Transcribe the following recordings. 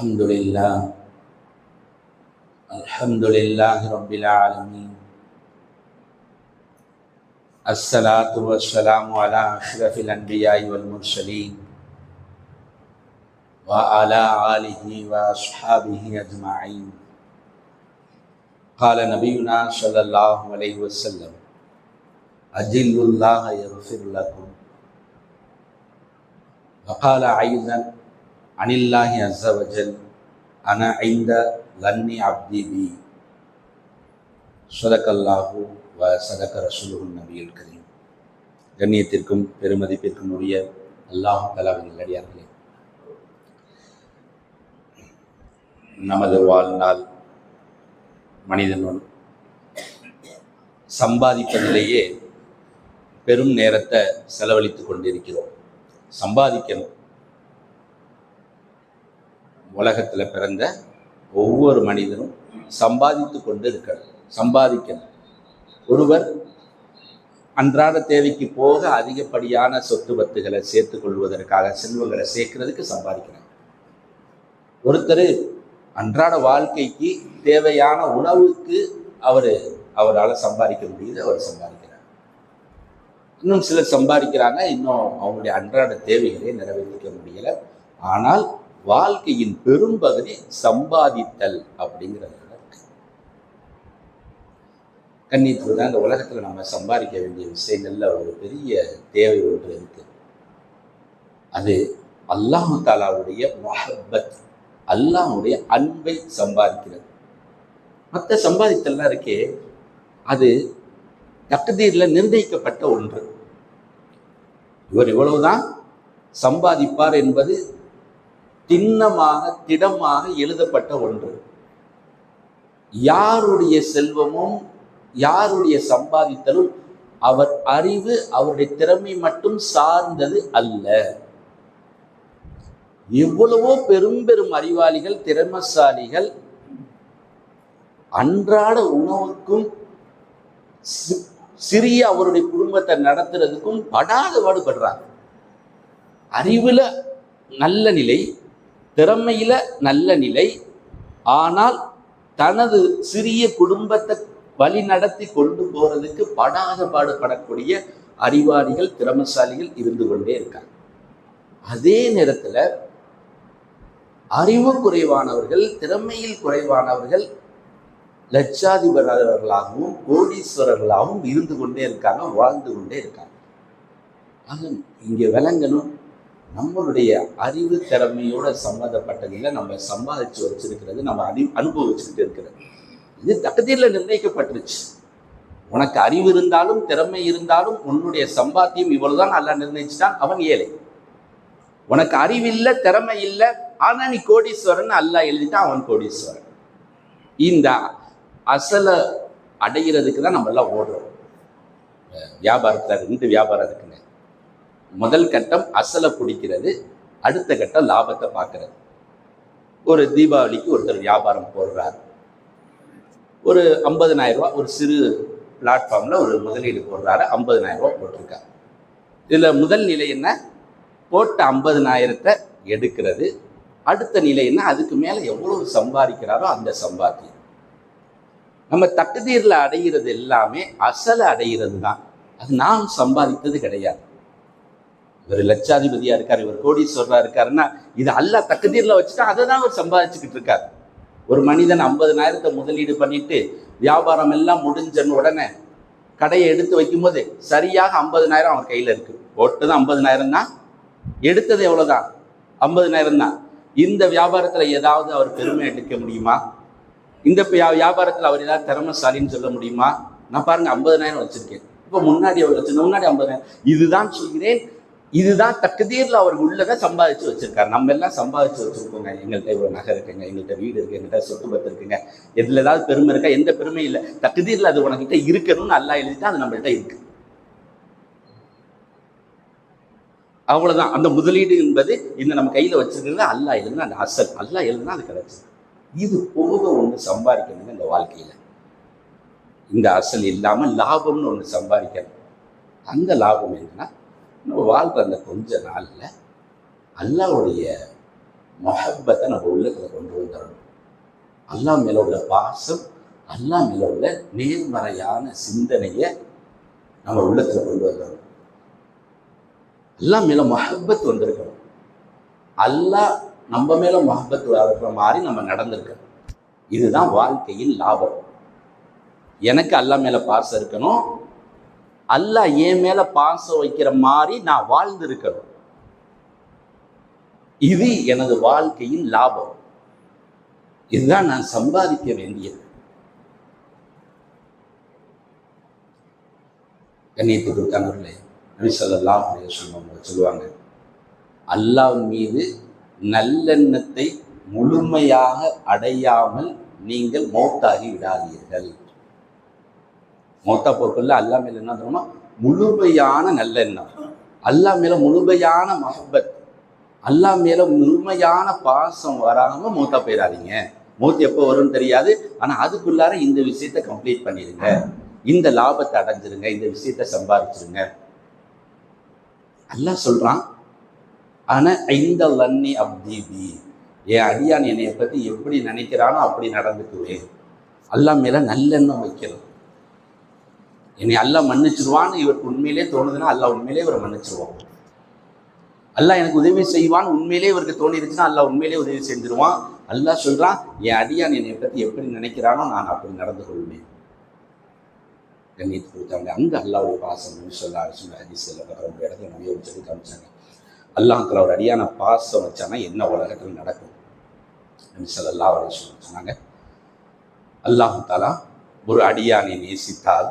الحمد لله. الحمد لله رب العالمين. الصلاة والسلام على أشرف الأنبياء والمرسلين وعلى آله وأصحابه أجمعين. قال نبينا صلى الله عليه وسلم أجل الله يغفر لكم. وقال أيضا அனில்லாஹி அஸ்ஸவஜல் அன ஐந்த லன்னி அப்தி பி. சதக்கல்லாஹு வ சதக்க ரசூலுன் நபியல் கரீம். கண்ணியத்திற்கும் பெருமதிப்பிற்கும் உரிய அல்லாஹு கலாவின் அடியார்களே நமது வாழ்நாள் மனிதனுள் சம்பாதிப்பதிலேயே பெரும் நேரத்தை செலவழித்து கொண்டிருக்கிறோம். சம்பாதிக்கணும். உலகத்தில் பிறந்த ஒவ்வொரு மனிதனும் சம்பாதித்து கொண்டு இருக்கிறது சம்பாதிக்கணும். ஒருவர் அன்றாட தேவைக்கு போக அதிகப்படியான சொத்து பத்துகளை சேர்த்து கொள்வதற்காக செல்வங்களை சேர்க்கிறதுக்கு சம்பாதிக்கிறாங்க ஒருத்தர் அன்றாட வாழ்க்கைக்கு தேவையான உணவுக்கு அவர் அவரால் சம்பாதிக்க முடியுது அவர் சம்பாதிக்கிறார். இன்னும் சிலர் சம்பாதிக்கிறாங்க இன்னும் அவங்களுடைய அன்றாட தேவைகளை நிறைவேற்றிக்க முடியலை. ஆனால் வாழ்க்கையின் பெரும்பகுதி சம்பாதித்தல் அப்படிங்கிறது. கண்ணியத்துக்கு தான் இந்த உலகத்தில் நம்ம சம்பாதிக்க வேண்டிய விஷயங்கள்ல ஒரு பெரிய தேவை ஒன்று இருக்குது அது அல்லாஹு தாலாவுடைய மொஹப்பத் அல்லாஹுடைய அன்பை சம்பாதிக்கிறது. மற்ற சம்பாதித்தல்லாம் இருக்கே அது தக்கதீரில் நிர்ணயிக்கப்பட்ட ஒன்று. இவர் இவ்வளவுதான் சம்பாதிப்பார் என்பது திண்ணமாக திடமாக எழுதப்பட்ட ஒன்று. யாருடைய செல்வமும் யாருடைய சம்பாதித்தலும் அவர் அறிவு அவருடைய திறமை மட்டும் சார்ந்தது அல்ல. எவ்வளவோ பெரும் பெரும் அறிவாளிகள் திறமசாலிகள் அன்றாட உணவுக்கும் சிறிய அவருடைய குடும்பத்தை நடத்துறதுக்கும் படாத பாடுபடுறாங்க அறிவுல நல்ல நிலை திறமையில் நல்ல நிலை. ஆனால் தனது சிறிய குடும்பத்தை வழி நடத்தி கொண்டு போகிறதுக்கு படாத பாடுபடக்கூடிய அறிவாளிகள் திறமசாலிகள் இருந்து கொண்டே இருக்காங்க. அதே நேரத்தில் அறிவு குறைவானவர்கள் திறமையில் குறைவானவர்கள் லட்சாதிபர்களாகவும் கோடீஸ்வரர்களாகவும் இருந்து கொண்டே இருக்காங்க வாழ்ந்து கொண்டே இருக்காங்க. ஆக இங்கே விளங்கணும் நம்மளுடைய அறிவு திறமையோட சம்மந்தப்பட்டதில் நம்ம சம்பாதிச்சு வச்சிருக்கிறது நம்ம அறி அனுபவிச்சுக்கிட்டு இருக்கிறது. இது தகுதியில் நிர்ணயிக்கப்பட்டுருச்சு. உனக்கு அறிவு இருந்தாலும் திறமை இருந்தாலும் உன்னுடைய சம்பாத்தியம் இவ்வளவுதான் நல்லா நிர்ணயிச்சுட்டான் அவன் ஏழை. உனக்கு அறிவில்லை திறமை இல்லை ஆனால் நீ கோடீஸ்வரன் அல்லா எழுதிட்டான் அவன் கோடீஸ்வரன். இந்த அசலை அடைகிறதுக்கு தான் நம்மளாம் ஓடுறோம் வியாபாரத்தில் ரெண்டு வியாபாரம் இருக்குன்னு. முதல் கட்டம் அசலை பிடிக்கிறது அடுத்த கட்டம் லாபத்தை பார்க்கறது. ஒரு தீபாவளிக்கு ஒருத்தர் வியாபாரம் போடுறார். ஒரு ஐம்பதனாயிரம் ரூபா ஒரு சிறு பிளாட்ஃபார்மில் ஒரு முதலீடு போடுறாரு ஐம்பதனாயிரம் ரூபா போட்டிருக்காரு. இதில் முதல் நிலை என்ன? போட்ட ஐம்பதனாயிரத்தை எடுக்கிறது. அடுத்த நிலை என்ன? அதுக்கு மேலே எவ்வளவு சம்பாதிக்கிறாரோ அந்த சம்பாத்தியம். நம்ம தட்டுதீரில் அடைகிறது எல்லாமே அசலை அடைகிறது தான் அது நான் சம்பாதித்தது கிடையாது. இவர் லட்சாதிபதியாக இருக்கார் இவர் கோடீஸ்வரராக இருக்காருன்னா இது அல்லா தகுதீரில் வச்சுட்டா அதை தான் அவர் சம்பாதிச்சுக்கிட்டு இருக்கார். ஒரு மனிதன் ஐம்பதனாயிரத்தை முதலீடு பண்ணிட்டு வியாபாரம் எல்லாம் முடிஞ்ச உடனே கடையை எடுத்து வைக்கும்போது சரியாக ஐம்பதனாயிரம் அவர் கையில் இருக்கு. போட்டது ஐம்பதனாயிரம் தான் எடுத்தது எவ்வளோதான் ஐம்பதனாயிரம் தான் இந்த வியாபாரத்தில் ஏதாவது அவர் பெருமை எடுக்க முடியுமா? இந்த வியாபாரத்தில் அவர் ஏதாவது திறமசாலின்னு சொல்ல முடியுமா? நான் பாருங்க ஐம்பதனாயிரம் வச்சிருக்கேன். இப்போ முன்னாடி அவர் வச்சிருந்த முன்னாடி ஐம்பதாயிரம் இதுதான் சொல்கிறேன் இதுதான் தக்குதீரில் அவர் உள்ளதை சம்பாதிச்சு வச்சிருக்காரு. நம்ம எல்லாம் சம்பாதிச்சு வச்சிருக்கோங்க. எங்கள்கிட்ட இவ்வளோ நகை இருக்குங்க எங்கள்கிட்ட வீடு இருக்கு எங்கள்கிட்ட சொத்து பத்து இருக்குங்க. எதுல ஏதாவது பெருமை இருக்கா? எந்த பெருமை இல்லை. தக்குதீரில் அது உனக்கிட்ட இருக்கணும்னு அல்லா எழுதிட்டா அது நம்மள்கிட்ட இருக்கு. அவ்வளவுதான். அந்த முதலீடு என்பது இந்த நம்ம கையில வச்சிருக்கிறது அல்லா எழுதுனா அந்த அசல். அல்லா எழுதுனா அது கிடைச்சது இது போக ஒன்று சம்பாதிக்கணுங்க இந்த வாழ்க்கையில. இந்த அசல் இல்லாமல் லாபம்னு ஒன்று சம்பாதிக்கணும். அந்த லாபம் என்னன்னா நம்ம வாழ்கிற அந்த கொஞ்ச நாளில் அல்லாவுடைய மொஹப்பத்தை நம்ம உள்ளத்தில் கொண்டு வந்துடணும். அல்லாஹ் மேல உள்ள பாசம் அல்லாஹ் மேல உள்ள நேர்மறையான சிந்தனையை நம்ம உள்ளத்தில் கொண்டு வந்துடணும். அல்லா மேல மொஹப்பத் வந்திருக்கணும். அல்லாஹ் நம்ம மேல மொஹப்பத் இருக்கிற மாதிரி நம்ம நடந்திருக்கணும். இதுதான் வாழ்க்கையின் லாபம். எனக்கு அல்லாஹ் மேல பாசம் இருக்கணும் அல்லாஹ் என் மேல பாசம் வைக்கிற மாதிரி நான் வாழ்ந்திருக்கணும். இது எனது வாழ்க்கையின் லாபம். இதுதான் நான் சம்பாதிக்க வேண்டியது. கண்ணியத்துக்கு கணவர்களே நபி சொல்லுவாங்க அல்லாஹ் மீது நல்லெண்ணத்தை முழுமையாக அடையாமல் நீங்கள் மௌத்தாகி விடாதீர்கள். மோட்டா போக்குள்ள அல்லா மேல என்ன தரணும் முழுமையான நல்லெண்ணம். அல்லா மேல முழுமையான மஹபத் அல்லா மேல முழுமையான பாசம் வராம மூத்தா போயிடாதீங்க. மூத்து எப்போ வரும்னு தெரியாது. ஆனா அதுக்குள்ளார இந்த விஷயத்தை கம்ப்ளீட் பண்ணிடுங்க. இந்த லாபத்தை அடைஞ்சிருங்க. இந்த விஷயத்த சம்பாதிச்சிருங்க அல்லா சொல்றான் ஆனா இந்த லன்னி அப்தீபி என் அடியான் என்னைய பத்தி எப்படி நினைக்கிறானோ அப்படி நடந்துக்குவேன். அல்லா மேல நல்லெண்ணம் வைக்கிறோம் என்னை அல்லா மன்னிச்சிருவான்னு இவருக்கு உண்மையிலே தோணுதுன்னா அல்லாஹ் உண்மையிலே இவரை மன்னிச்சிருவான். அல்லாஹ் எனக்கு உதவி செய்வான் உண்மையிலே இவருக்கு தோணிருச்சுன்னா அல்லா உண்மையிலே உதவி செஞ்சிருவான். அல்லா சொல்றான் என் அடியான் என்னை பற்றி எப்படி நினைக்கிறானோ நான் அப்படி நடந்து கொள்வேன். கண்ணியத்தை கொடுத்தாங்க அங்க அல்லாவுடைய பாசம் நபி சொல்ல அரசு ஹதீஸ்ல ரொம்ப இடத்துல நிறைய வச்சது காமிச்சாங்க. அல்லாஹ் ஒரு அடியான பாசம் வச்சானா என்ன உலகத்தில் நடக்கும்? நபி சொல்லா சொன்னாங்க அல்லாஹு தாலா ஒரு அடியானை நேசித்தால்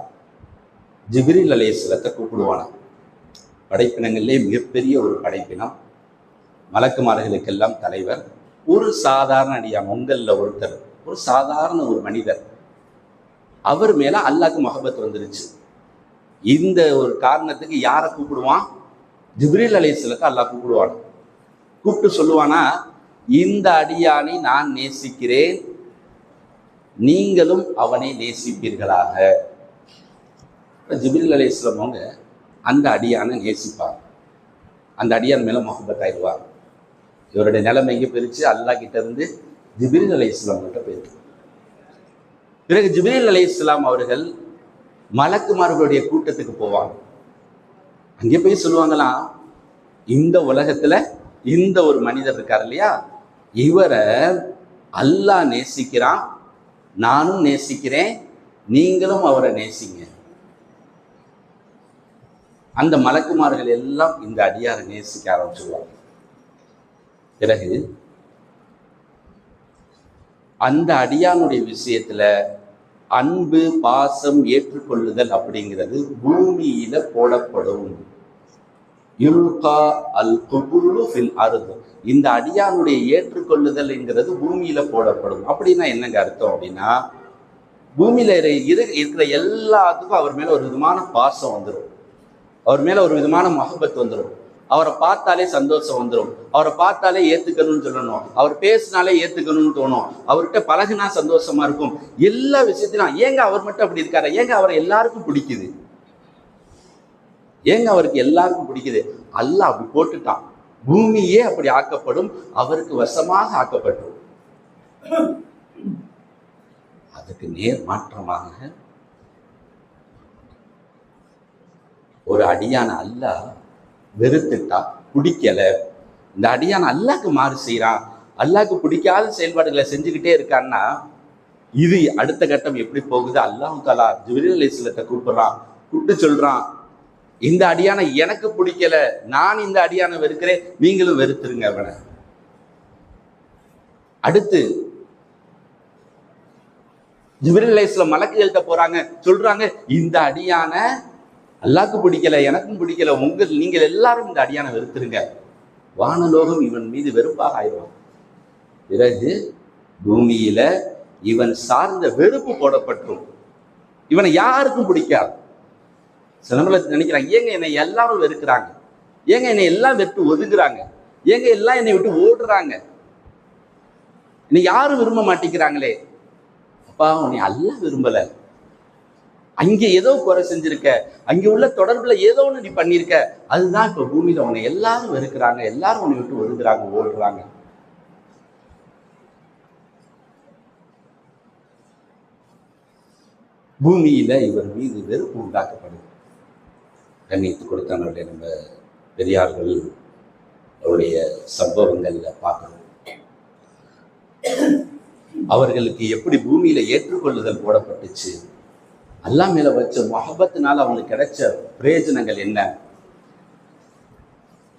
ஜிப்ரில் அலையஸ்லத்தை கூப்பிடுவானாம் படைப்பினங்களிலே மிகப்பெரிய ஒரு படைப்பினம் மலக்குமார்களுக்கெல்லாம் தலைவர் ஒரு சாதாரண அடியான் உங்களில் ஒருத்தர் ஒரு சாதாரண ஒரு மனிதர். அவர் மேலே அல்லாக்கு மஹபத் வந்துருச்சு. இந்த ஒரு காரணத்துக்கு யாரை கூப்பிடுவான்? ஜிப்ரீல் அலைஹிஸ்ஸலத்தை அல்லாஹ் கூப்பிடுவான். கூப்பிட்டு சொல்லுவானா இந்த அடியானை நான் நேசிக்கிறேன். நீங்களும் அவனை நேசிப்பீர்களாக. ஜிப்ரீல் அலைஹிஸ்ஸலாம் அவங்க அந்த அடியானை நேசிப்பாங்க. அந்த அடியான் மேலே முகப்பத் ஆயிடுவாங்க. இவருடைய நிலைமை எங்கே பிரிச்சு அல்லாஹ் கிட்ட இருந்து ஜிபில் அலைஹிஸ்ஸலாம் கிட்ட போயிருக்கு. பிறகு ஜிப்ரீல் அலை இஸ்லாம் அவர்கள் மலக்குமார்களுடைய கூட்டத்துக்கு போவாங்க. அங்கே போய் சொல்லுவாங்களாம் இந்த உலகத்துல இந்த ஒரு மனிதர் இருக்கார் இல்லையா? இவரை அல்லாஹ் நேசிக்கிறான் நானும் நேசிக்கிறேன் நீங்களும் அவரை நேசிங்க. அந்த மலக்குமார்கள் எல்லாம் இந்த அடியாரை நேசிக்க ஆரம்பிச்சுடுவாங்க பிறகு அந்த அடியானுடைய விஷயத்துல அன்பு பாசம் ஏற்றுக்கொள்ளுதல் அப்படிங்கிறது பூமியில போடப்படும். யுல்கா அல் குபுலு ஃபில் அருது. இந்த அடியானுடைய ஏற்றுக்கொள்ளுதல்ங்கிறது பூமியில போடப்படும். அப்படின்னா என்னங்க அர்த்தம் அப்படின்னா பூமியில இரு- இருக்கிற எல்லாத்துக்கும் அவர் மேல ஒரு விதமான பாசம் வந்துடும் அவர் மேலே ஒரு விதமான மஹபத் வந்துடும் அவரை பார்த்தாலே சந்தோஷம் வந்துடும் அவரை பார்த்தாலே ஏத்துக்கணும்னு சொல்லணும். அவர் பேசினாலே ஏத்துக்கணும்னு தோணும். அவர்கிட்ட பழகுனா சந்தோஷமா இருக்கும். எல்லா விஷயத்திலும் ஏங்க அவர் மட்டும் அப்படி இருக்காரு? ஏங்க அவரை எல்லாருக்கும் பிடிக்குது? ஏங்க அவருக்கு எல்லாருக்கும் பிடிக்குது? அல்லாஹ் அப்படி போட்டுட்டான். பூமியே அப்படி ஆக்கப்படும். அவருக்கு வசமாக ஆக்கப்பட்டுரும் அதுக்கு நேர் மாற்றமாக ஒரு அடியான அல்லாஹ் வெறுத்துட்டா பிடிக்கல. இந்த அடியான அல்லாக்கு மாறு செய்கிறான் அல்லாக்கு பிடிக்காத செயல்பாடுகளை செஞ்சுக்கிட்டே இருக்கான்னா இது அடுத்த கட்டம் எப்படி போகுது? அல்லாஹ் தாலா ஜிப்ரீல் அலைஹிஸ்ஸலத்தை கூப்பிடுறான் கூப்பிட்டு சொல்றான் இந்த அடியானை எனக்கு பிடிக்கல நான் இந்த அடியானை வெறுக்கிறேன் நீங்களும் வெறுத்துருங்க அவனை. அடுத்து ஜிப்ரீல் மலக்கு மலக்குகள்கிட்ட போறாங்க சொல்றாங்க இந்த அடியானை அல்லாக்கு பிடிக்கல எனக்கும் பிடிக்கல உங்கள் நீங்கள் எல்லாரும் இந்த அடியான வெறுத்துருங்க. வானலோகம் இவன் மீது வெறுப்பாக ஆயிடுவான். பிறகு பூமியில இவன் சார்ந்த வெறுப்பு போடப்பட்டுரும். இவனை யாருக்கும் பிடிக்காது. சில நினைக்கிறான் நினைக்கிறாங்க ஏங்க என்னை எல்லாரும் வெறுக்கிறாங்க? ஏங்க என்னை எல்லாம் வெட்டு ஒதுங்குறாங்க ஏங்க எல்லாம் என்னை விட்டு ஓடுறாங்க? என்னை யாரும் விரும்ப மாட்டேங்கிறாங்களே. அப்பா உன்னை எல்லாம் விரும்பலை. அங்கே ஏதோ குறை செஞ்சிருக்க. அங்கே உள்ள தொடர்பில் ஏதோ ஒன்று நீ பண்ணியிருக்க அதுதான் இப்போ பூமியில் உன்னை எல்லாரும் வெறுக்கிறாங்க. எல்லாரும் உன்னை விட்டு ஒதுங்குறாங்க ஓடுறாங்க. பூமியில் இவர் மீது வெறுப்பு உண்டாக்கப்படுது. கண்ணியத்து கொடுத்தவங்களுடைய நம்ம பெரியார்கள் அவருடைய சம்பவங்களில் பார்க்கணும் அவர்களுக்கு எப்படி பூமியில் ஏற்றுக்கொள்ளுதல் போடப்பட்டுச்சு? அல்லா மேலே வச்ச மொஹபத்தினால் அவங்களுக்கு கிடைச்ச பிரயோஜனங்கள் என்ன?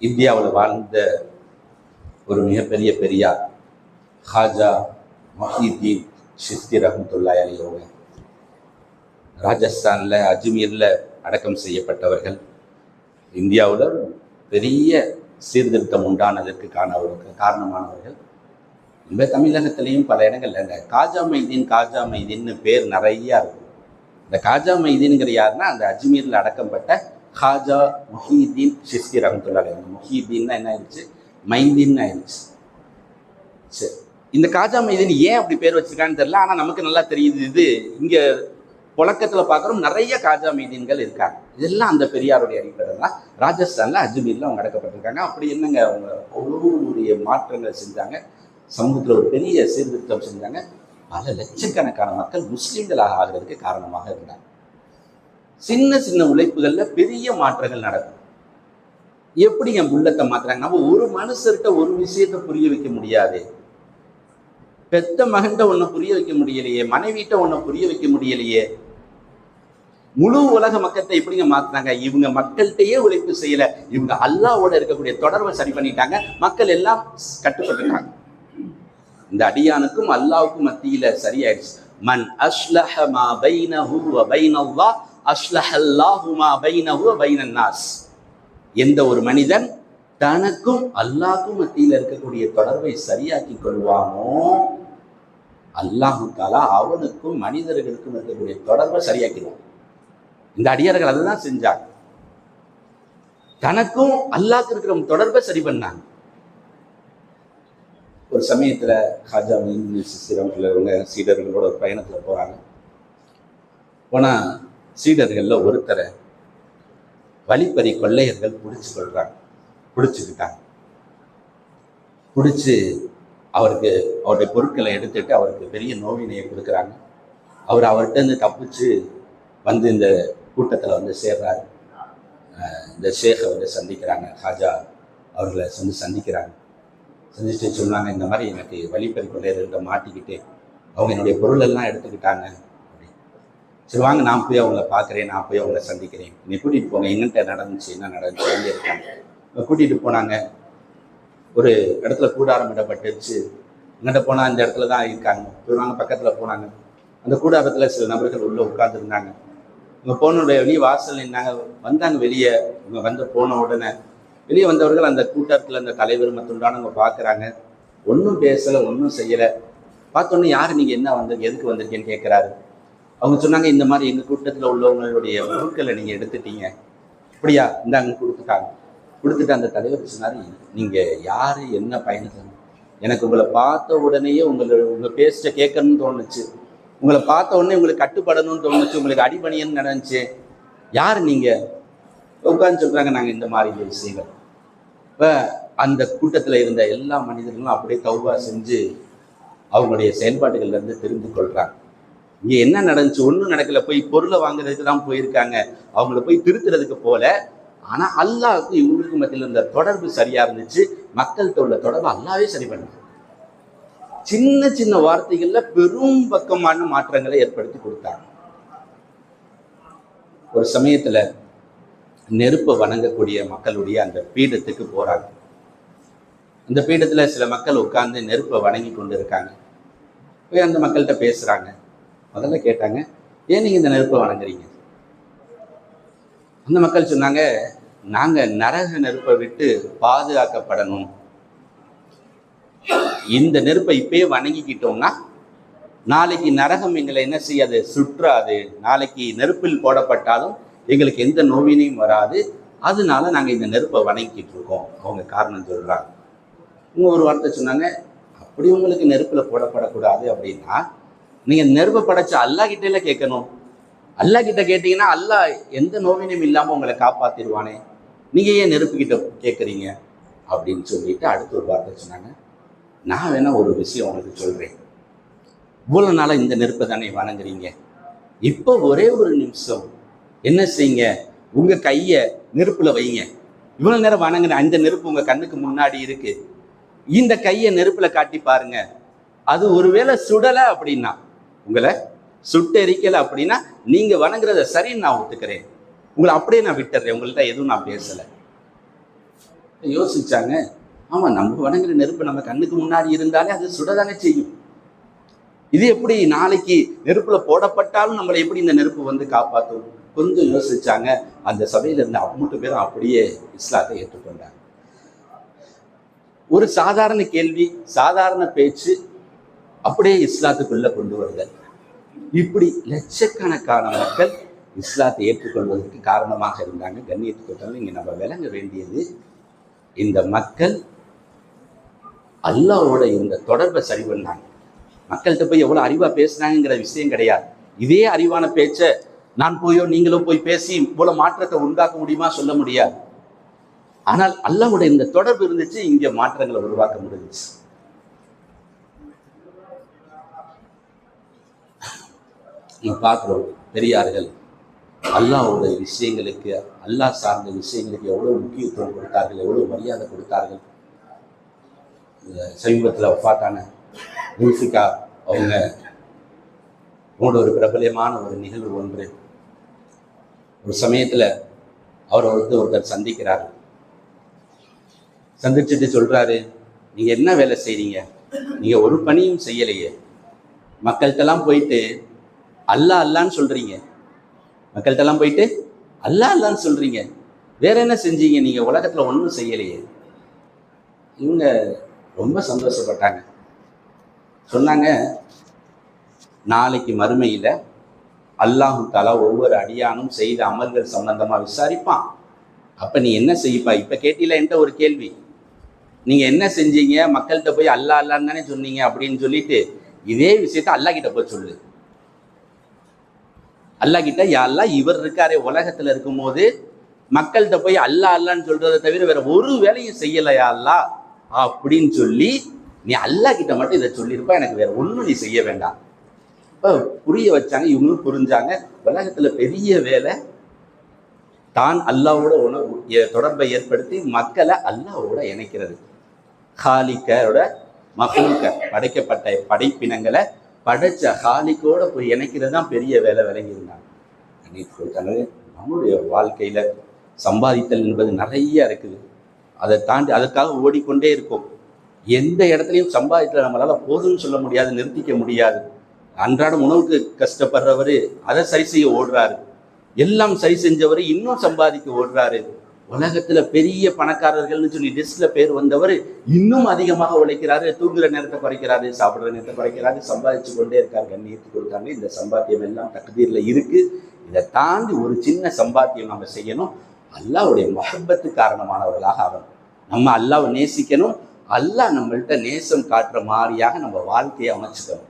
இந்தியாவில் வாழ்ந்த ஒரு மிகப்பெரிய பெரியார் ஹாஜா மஹிதீன் ஷிஸ்தி ரஹமத்துல்லா அலியோங்க ராஜஸ்தானில் அஜ்மீரில் அடக்கம் செய்யப்பட்டவர்கள். இந்தியாவில் பெரிய சீர்திருத்தம் உண்டானதற்கு காணவர்கள் காரணமானவர்கள். நம்ம தமிழகத்திலையும் பல இடங்கள்ல இந்த காஜா மைதீன் காஜா மைதீன்னு பேர் நிறையா இருக்கும் இந்த காஜா மைதீன்கிற யாருன்னா அந்த அஜ்மீரில் அடக்கப்பட்ட காஜா முஹீதீன் ஷிஸ்தி ரஹமத்துல்லாலே அந்த முஹீதீன்னா என்ன ஆயிடுச்சு? மைந்தீன் ஆயிடுச்சு. சரி. இந்த காஜா மைதீன் ஏன் அப்படி பேர் வச்சிருக்கான்னு தெரியல ஆனால் நமக்கு நல்லா தெரியுது இது. இங்கே புழக்கத்தில் பார்க்குறோம் நிறைய காஜா மைதீன்கள் இருக்காங்க. இதெல்லாம் அந்த பெரியாருடைய அடிப்படை தான். ராஜஸ்தானில் அஜ்மீரில் அவங்க அடக்கப்பட்டிருக்காங்க. அப்படி என்னங்க அவங்க அவ்வளோ மாற்றங்கள் செஞ்சாங்க. சமூகத்தில் ஒரு பெரிய சீர்திருத்தம் செஞ்சாங்க. பல லட்சக்கணக்கான மக்கள் முஸ்லீம்களாக ஆகிறதுக்கு காரணமாக இருந்தாங்க. சின்ன சின்ன உழைப்புகளில் பெரிய மாற்றங்கள் நடக்கும். எப்படி என் உள்ளத்தை மாத்துறாங்க? நம்ம ஒரு மனுஷர்கிட்ட ஒரு விஷயத்தை புரிய வைக்க முடியாது. பெத்த மகன்கிட்ட ஒன்றை புரிய வைக்க முடியலையே மனைவிட்ட ஒன்றை புரிய வைக்க முடியலையே. முழு உலக மக்கத்தை எப்படிங்க மாத்துறாங்க? இவங்க மக்கள்கிட்டயே உழைப்பு செய்யல. இவங்க அல்லாவோட இருக்கக்கூடிய தொடர்பை சரி பண்ணிட்டாங்க. மக்கள் எல்லாம் கட்டுப்பட்டுட்டாங்க. இந்த அடியானுக்கும் அல்லாவுக்கும் மத்தியில சரியாயிடுச்சு. மன் அஸ்லஹ மா பைனஹு வ பைனல்லாஹ் அஸ்லஹ மா பைனஹு வ பைனன் நாஸ் எந்த ஒரு மனிதன் தனக்கும் அல்லாஹ்க்கும் மத்தியில் இருக்கக்கூடிய தொடர்பை சரியாக்கி கொள்வானோ அல்லாஹு தாலா அவனுக்கும் மனிதர்களுக்கும் இருக்கக்கூடிய தொடர்பை சரியாக்கிடுவான். இந்த அடியார்கள் அதுதான் செஞ்சாங்க. தனக்கும் அல்லாஹ்க்கு இருக்கிற தொடர்பை சரி பண்ணாங்க. ஒரு சமயத்தில் ஹாஜா சிசிரவங்க சீடர்களோட ஒரு பயணத்தில் போகிறாங்க போனால் சீடர்கள்ல ஒருத்தரை வழிப்பறி கொள்ளையர்கள் பிடிச்சி கொள்கிறாங்க பிடிச்சிக்கிட்டாங்க. பிடிச்சி அவருக்கு அவருடைய பொருட்களை எடுத்துட்டு அவருக்கு பெரிய நோவினையை கொடுக்குறாங்க. அவர் அவர்கிட்ட இருந்து தப்பிச்சு வந்து இந்த கூட்டத்தில் வந்து சேர்றாரு. இந்த ஷேக் வந்து சந்திக்கிறாங்க ஹாஜா அவர்களை வந்து சந்திக்கிறாங்க. செஞ்சுட்டு சொன்னாங்க இந்த மாதிரி எனக்கு வழிப்பறி கொள்ளையர்கள்ட்ட மாட்டிக்கிட்டு அவங்க என்னுடைய பொருளெல்லாம் எடுத்துக்கிட்டாங்க சரி வாங்க நான் போய் அவங்கள பார்க்குறேன் நான் போய் அவங்கள சந்திக்கிறேன். நீ கூட்டிகிட்டு போங்க எங்கிட்ட நடந்துச்சு என்ன நடந்துச்சு எங்கே இருக்காங்க. கூட்டிகிட்டு போனாங்க. ஒரு இடத்துல கூடாரம் இடப்பட்டுருச்சு எங்கிட்ட போனால் அந்த இடத்துல தான் இருக்காங்க. போய் பக்கத்தில் போனாங்க. அந்த கூடாரத்தில் சில நபர்கள் உள்ளே உட்காந்துருந்தாங்க இவங்க போனுடைய வெளியே வாசல் நின்னாங்க. வந்தாங்க வெளியே. இவங்க வந்து போன உடனே வெளியே வந்தவர்கள் அந்த கூட்டத்தில் அந்த தலைவர் மற்றவங்க பார்க்குறாங்க ஒன்றும் பேசலை ஒன்றும் செய்யலை. பார்த்தோன்னே யார் நீங்கள் என்ன வந்து எதுக்கு வந்திருக்கேன்னு கேட்குறாரு அவங்க சொன்னாங்க இந்த மாதிரி எங்கள் கூட்டத்தில் உள்ளவங்களுடைய பொருட்களை நீங்கள் எடுத்துட்டீங்க. அப்படியா? இந்தாங்க கொடுத்துட்டாங்க. கொடுத்துட்டு அந்த தலைவர் சொன்னார் நீங்கள் யார் என்ன பயணத்தில் எனக்கு உங்களை பார்த்த உடனேயே உங்களை உங்கள் பேஸ்ட்டை கேட்கணும்னு தோணுச்சு. உங்களை பார்த்த உடனே உங்களுக்கு கட்டுப்படணும்னு தோணுச்சு. உங்களுக்கு அடிபணியன்னு நடந்துச்சு யார் நீங்கள் உட்காந்து சொல்கிறாங்க நாங்கள் இந்த மாதிரி விஷயங்கள். இப்போ அந்த கூட்டத்தில் இருந்த எல்லா மனிதர்களும் அப்படியே தௌபா செஞ்சு அவங்களுடைய செயல்பாடுகள்ல இருந்து தெரிந்து கொள்றாங்க. இங்கே என்ன நடந்துச்சு? ஒன்றும் நடக்கல. போய் பொருளை வாங்குறதுக்கு தான் போயிருக்காங்க. அவங்கள போய் திருத்துறதுக்கு போல. ஆனால் அல்லாவுக்கு இவங்களுக்கு மத்தியில் இருந்த தொடர்பு சரியா இருந்துச்சு. மக்கள்கிட்ட உள்ள தொடர்பு அல்லாவே சரி பண்ணுது. சின்ன சின்ன வார்த்தைகள்ல பெரும் பக்கமான மாற்றங்களை ஏற்படுத்தி கொடுத்தாங்க. ஒரு சமயத்துல நெருப்பை வணங்கக்கூடிய மக்களுடைய அந்த பீடத்துக்கு போறாங்க. அந்த பீடத்துல சில மக்கள் உட்கார்ந்து நெருப்பை வணங்கி கொண்டு இருக்காங்க போய் அந்த மக்கள்கிட்ட பேசுறாங்க. முதல்ல கேட்டாங்க ஏன் நீங்க இந்த நெருப்பை வணங்குறீங்க? அந்த மக்கள் சொன்னாங்க நாங்க நரக நெருப்பை விட்டு பாதுகாக்கப்படணும். இந்த நெருப்பை இப்பயே வணங்கிக்கிட்டோம்னா நாளைக்கு நரகம் எங்களை என்ன செய்யாது? சுற்றாது. நாளைக்கு நெருப்பில் போடப்பட்டாலும் எங்களுக்கு எந்த நோவினையும் வராது. அதனால நாங்கள் இந்த நெருப்பை வணங்கிட்டு இருக்கோம். அவங்க காரணம் சொல்கிறாங்க இவங்க ஒரு வார்த்தை சொன்னாங்க அப்படி உங்களுக்கு நெருப்பில் போடப்படக்கூடாது அப்படின்னா நீங்கள் நெருப்பை படைச்ச அல்லா கேட்கணும். அல்லா கிட்ட கேட்டீங்கன்னா அல்லாஹ் எந்த நோவினையும் இல்லாமல் உங்களை காப்பாற்றிடுவானே நீங்கள் ஏன் நெருப்புக்கிட்ட கேட்குறீங்க? அப்படின்னு சொல்லிட்டு அடுத்த ஒரு வார்த்தை சொன்னாங்க. நான் வேணால் ஒரு விஷயம் உங்களுக்கு சொல்கிறேன் இவ்வளோ நாளாக இந்த நெருப்பை தானே வணங்குறீங்க. இப்போ ஒரே ஒரு நிமிஷம். என்ன செய்யுங்க? உங்க கையை நெருப்புல வைங்க. இவ்வளவு நேரம் வணங்குன அந்த நெருப்பு உங்க கண்ணுக்கு முன்னாடி இருக்கு. இந்த கையை நெருப்புல காட்டி பாருங்க. அது ஒருவேளை சுடலை அப்படின்னா உங்களை சுட்டெரிக்கல அப்படின்னா நீங்க வணங்குறத சரின்னு நான் ஒத்துக்கிறேன். உங்களை அப்படியே நான் விட்டுறேன். உங்கள்ட்ட எதுவும் நான் பேசலை. யோசிச்சாங்க. ஆமா நம்ம வணங்குற நெருப்பு நம்ம கண்ணுக்கு முன்னாடி இருந்தாலே அது சுடதானே செய்யும். இது எப்படி நாளைக்கு நெருப்புல போடப்பட்டாலும் நம்மளை எப்படி இந்த நெருப்பு வந்து காப்பாற்றும் கொஞ்சம் யோசிச்சாங்க. அந்த சபையில இருந்த அம்மட்டு பேரும் அப்படியே இஸ்லாத்தை ஏற்றுக்கொண்டாங்க. ஒரு சாதாரண கேள்வி சாதாரண பேச்சு அப்படியே இஸ்லாத்துக்குள்ள கொண்டு வருதல். இப்படி லட்சக்கணக்கான மக்கள் இஸ்லாத்தை ஏற்றுக்கொள்வதற்கு காரணமாக இருந்தாங்க. கண்ணியத்துக்கு இங்க நம்ம விளங்க வேண்டியது இந்த மக்கள் அல்லாவோட இந்த தொடர்பை சரி பண்ணாங்க மக்கள்கிட்ட போய் எவ்வளவு அறிவா பேசுனாங்கிற விஷயம் கிடையாது. இதே அறிவான பேச்சை நான் போயோ நீங்களோ போய் பேசி இவ்வளவு மாற்றத்தை உண்டாக்க முடியுமா சொல்ல முடியாது. ஆனால் அல்லாவுடைய இந்த தொடர்பு இருந்துச்சு இங்க மாற்றங்களை உருவாக்க முடிஞ்சிச்சு. நம்ம பார்க்குறோம் பெரியார்கள் அல்லாவுடைய விஷயங்களுக்கு அல்லாஹ் சார்ந்த விஷயங்களுக்கு எவ்வளோ முக்கியத்துவம் கொடுத்தார்கள் எவ்வளோ மரியாதை கொடுத்தார்கள். இந்த சமீபத்தில் வஃபாத்தான ரூசிகா அவங்க உங்களோட ஒரு பிரபலமான ஒரு நிகழ்வு ஒன்று ஒரு சமயத்தில் அவரை வந்து ஒருத்தர் சந்திக்கிறார். சந்திச்சுட்டு சொல்கிறாரு நீங்கள் என்ன வேலை செய்கிறீங்க நீங்கள் ஒரு பணியும் செய்யலையே. மக்கள்கிட்டலாம் போயிட்டு அல்லா அல்லான்னு சொல்கிறீங்க மக்கள்கிட்டலாம் போயிட்டு அல்லா அல்லான்னு சொல்கிறீங்க வேற என்ன செஞ்சீங்க? நீங்கள் உலகத்தில் ஒன்றும் செய்யலையே. இவங்க ரொம்ப சந்தோஷப்பட்டாங்க. சொன்னாங்க நாளைக்கு மறுமையில் அல்லாஹு தாலா ஒவ்வொரு அடியானும் செய்த அமல்கள் சம்பந்தமா விசாரிப்பான். அப்ப நீ என்ன செய்யப்பா இப்ப கேட்டீல என்கிட்ட ஒரு கேள்வி. நீங்க என்ன செஞ்சீங்க? மக்கள்கிட்ட போய் அல்லா அல்லான்னு தானே சொன்னீங்க அப்படின்னு சொல்லிட்டு இதே விஷயத்த அல்லா கிட்ட போய் சொல்லு. அல்லா கிட்ட யாரெல்லாம் இவர் இருக்காரே உலகத்துல இருக்கும்போது மக்கள்கிட்ட போய் அல்லா அல்லான்னு சொல்றதை தவிர வேற ஒரு வேலையும் செய்யல அல்லா அப்படின்னு சொல்லி நீ அல்லா கிட்ட மட்டும் இதை சொல்லியிருப்பா எனக்கு வேற ஒன்றும் நீ செய்ய வேண்டாம். இப்போ புரிய வச்சாங்க இவங்களும் புரிஞ்சாங்க. உலகத்தில் பெரிய வேலை தான் அல்லாவோட உணவு தொடர்பை ஏற்படுத்தி மக்களை அல்லாவோட இணைக்கிறது. ஹாலிக்கரோட மகளுக்க படைக்கப்பட்ட படைப்பினங்களை படைச்ச ஹாலிக்கோட போய் இணைக்கிறது தான் பெரிய வேலை விளங்கியிருந்தாங்க அன்னைக்கு சொல்லிட்டாங்க சம்பாதித்தல் என்பது நிறைய இருக்குது. அதை தாண்டி அதுக்காக ஓடிக்கொண்டே இருக்கும். எந்த இடத்துலையும் சம்பாதித்தல் நம்மளால் போதும்னு சொல்ல முடியாது நிறுத்திக்க முடியாது. அன்றாடம் உணவுக்கு கஷ்டப்படுறவர் அதை சரி செய்ய ஓடுறாரு. எல்லாம் சரி செஞ்சவர் இன்னும் சம்பாதிக்க ஓடுறாரு. உலகத்துல பெரிய பணக்காரர்கள்னு சொல்லி லிஸ்ட்ல பேர் வந்தவர் இன்னும் அதிகமாக உழைக்கிறாரு தூங்குற நேரத்தை குறைக்கிறாரு சாப்பிடுற நேரத்தை குறைக்கிறாரு சம்பாதிச்சு கொண்டே இருக்காரு கண்ணியத்து கொடுத்தாங்க இந்த சம்பாத்தியம் எல்லாம் தகுதியில் இருக்கு. இதை தாண்டி ஒரு சின்ன சம்பாத்தியம் நம்ம செய்யணும். அல்லாவுடைய மகப்பத்து காரணமானவர்களாக ஆகணும். நம்ம அல்லாவை நேசிக்கணும். அல்லாஹ் நம்மள்கிட்ட நேசம் காட்டுற மாதிரியாக நம்ம வாழ்க்கையை அமைச்சுக்கணும்.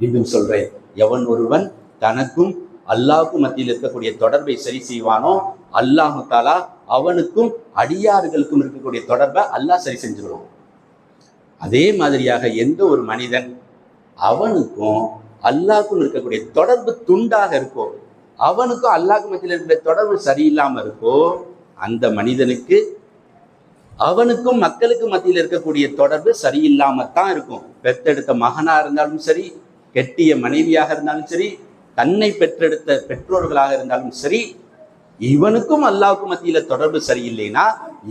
மீண்டும் சொல்றேன். எவன் ஒருவன் தனக்கும் அல்லாஹ்வுக்கும் மத்தியில் இருக்கக்கூடிய தொடர்பை சரி செய்வானோ அல்லாஹு தாலா அவனுக்கும் அடியார்களுக்கும் இருக்கக்கூடிய தொடர்பை அல்லாஹ் சரி செஞ்சிருவான். அதே மாதிரியாக எந்த ஒரு மனிதன் அவனுக்கும் அல்லாஹ்க்கும் இருக்கக்கூடிய தொடர்பு துண்டாக இருக்கோ அவனுக்கும் அல்லாஹ்க்கு மத்தியில் இருக்கிற தொடர்பு சரியில்லாமல் இருக்கோ அந்த மனிதனுக்கு அவனுக்கும் மக்களுக்கும் மத்தியில் இருக்கக்கூடிய தொடர்பு சரியில்லாமத்தான் இருக்கும். பெத்தெடுத்த மகனா இருந்தாலும் சரி கெட்டிய மனைவியாக இருந்தாலும் சரி தன்னை பெற்றெடுத்த பெற்றோர்களாக இருந்தாலும் சரி இவனுக்கும் அல்லாவுக்கும் மத்தியில தொடர்பு சரியில்லைனா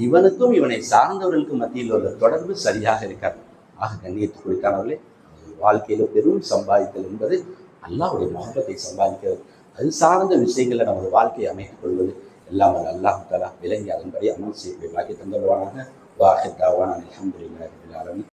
இவனுக்கும் இவனை சார்ந்தவர்களுக்கு மத்தியில் உள்ள தொடர்பு சரியாக இருக்காது. ஆக கண்ணியத்து கொடுக்கானவர்களே வாழ்க்கையில பெரும் சம்பாதித்தல் என்பது அல்லாவுடைய மகத்தை சம்பாதிக்கிறது. அது சார்ந்த விஷயங்களை நமது வாழ்க்கையை அமைத்துக் கொள்வது எல்லாம் வல்ல அல்லாஹ் தலா விளங்கி அதன்படி அமல் செய்யக்கூடிய பாக்கிய தந்தருவானாக. வாஹித் தாவான்